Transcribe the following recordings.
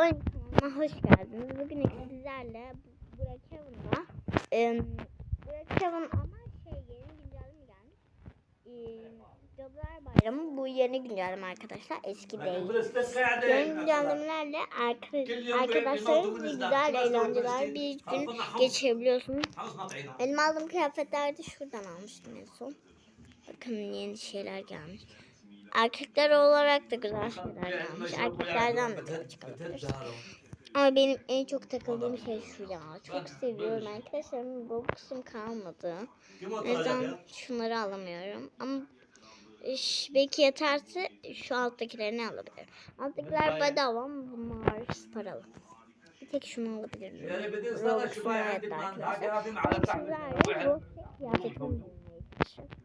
Oyun kanalına hoş geldiniz. Bugün sizlerle Burak Evan'la e, Burak Evan ama şey yeni güncelleme gelmiş. E, Cadılar Bayramı bu yeni güncelleme arkadaşlar. Eski değil. Yeni güncellemelerle arka- arkadaşlarınızla güzel eğlenceler bir gün geçirebiliyorsunuz. Benim aldığım kıyafetler de şuradan almıştım en son. Bakın yeni şeyler gelmiş. Erkekler olarak da güzel şeyler gelmiş. Erkeklerden de tabii çıkabilir. Ama benim en çok takıldığım şey şu ya. Çok seviyorum arkadaşlarım. Robux'um kalmadı. O yüzden şunları alamıyorum. Ama iş, belki yeterse şu alttakilerini alabilirim. Alttakiler bedava ama bunlar paralı. Bir tek şunu alabilirim. Robux'um yetti arkadaşlar. Sizlerle Rose kıyafetini bulmaya çalışıyorum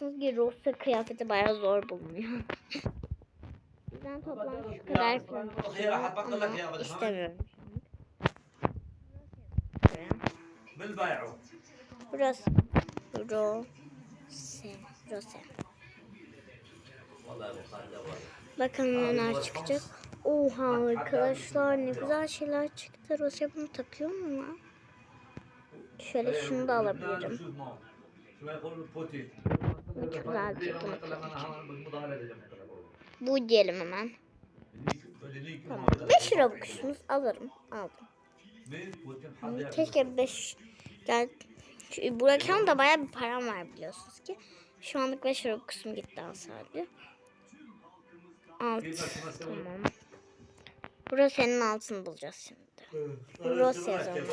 biliyorsunuz ki Rosa kıyafeti baya zor bulunuyor. Bizden toplam şu kadar kıyafet ama istemiyorum. Burası. Rose. Rose. Bakın neler çıkacak. Oha arkadaşlar ne güzel şeyler çıktı. Rose bunu takıyor mu lan? Şöyle şunu da alabilirim. Bu çok güzel Bu diyelim hemen. Tamam. 5 lira bakışımız alırım. Aldım. Yani keşke 5 yani bırakalım da baya bir param var biliyorsunuz ki. Şu anlık 5 lira kısmı gitti sadece. Alt. Tamam. Rose'nin altını bulacağız şimdi. Rose yazalım.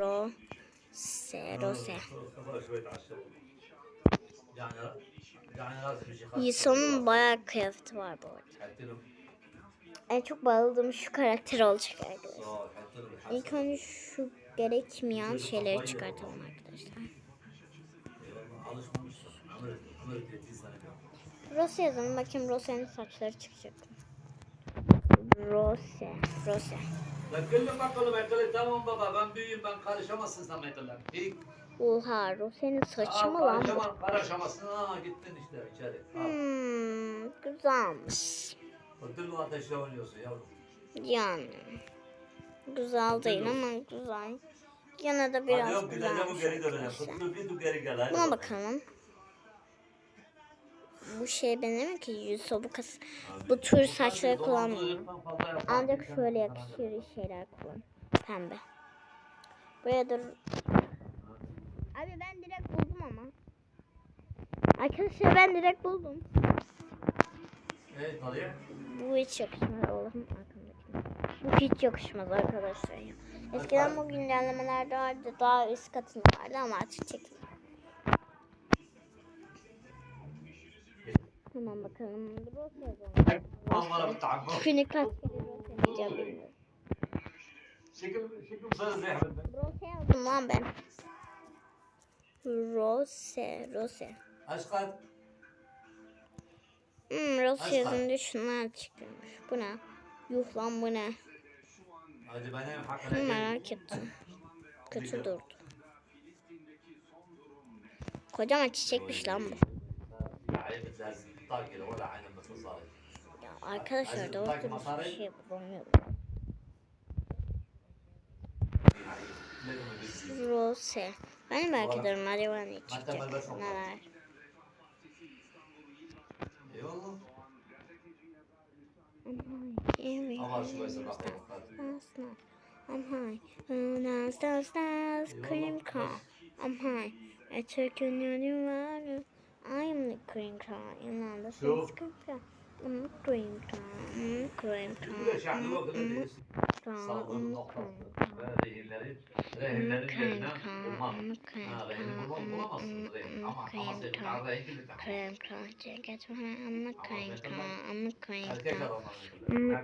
Rose. Rose. Yusuf'un bayağı kıyafeti var bu arada. En çok bağladığım şu karakter olacak arkadaşlar. İlk önce şu gerekmeyen şeyleri çıkartalım arkadaşlar. Rose yazalım. Bakayım Rose'nin saçları çıkacak. Rose. Rose. Bakın bakalım arkadaşlar tamam baba ben büyüğüm ben karışamazsın sen arkadaşlar. Oha Rose'nin saçı mı lan bu? karışamaz, karışamazsın ha gittin işte içeri. Al. Hmm, güzelmiş. Ödül ateşle oynuyorsun yavrum. Yani. Güzel değil ama güzel. Yine de Hadi biraz yok gideceğim bu güzelmiş geri arkadaşlar. Kutlu bir dur geri gel hadi. Buna bakalım. Bu şey benim ki yüz sobukası. Bu tür saçları kullanmıyorum. Ancak şöyle yakışır şeyler kullan. Pembe. Buraya da... Abi ben direkt buldum ama. Arkadaşlar ben direkt buldum. Evet alayım. Bu hiç yakışmaz Allah'ım arkamdaki. Bu hiç yakışmaz arkadaşlar ya. Eskiden bu güncellemelerde vardı daha üst katında vardı ama artık çekildi. Tamam bakalım. Günü kaç kere. Rose yazdım lan ben. Rose. Rose. Aşk at. Hmm, Rose Aşk yazınca şunlar çıkıyormuş. Bu ne? Yuh lan bu ne? Hadi ben hem hakkına merak ettim. Kötü durdu. Kocaman çiçekmiş lan bu. Ya arkadaşlar doğru bir şey bulamıyorum. Rose. Ben merak ediyorum acaba ne çıkacak? Neler? Eyvallah. Ama şu başta bakmayalım. I'm high. When I stars, stars, cream car. I'm high. I took a new water. I am the cream car. In London, so. cream car. Mm, cream time. Mm, cream time. Mm, Sağlığın noktasında rehirlerin, rehirlerin yerinden bulman. Ha, rehini bulman bulamazsın rehin. Ama, ama senin daha rehin gibi takım. Cream time. Get my amma cream time. Amma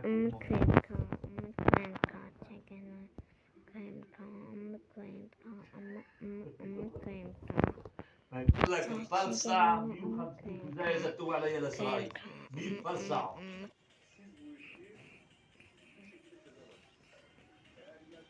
cream time. Erkek aromalı. Amma cream time. Like the balsam, you have to do that as a two-way lesson. e basal.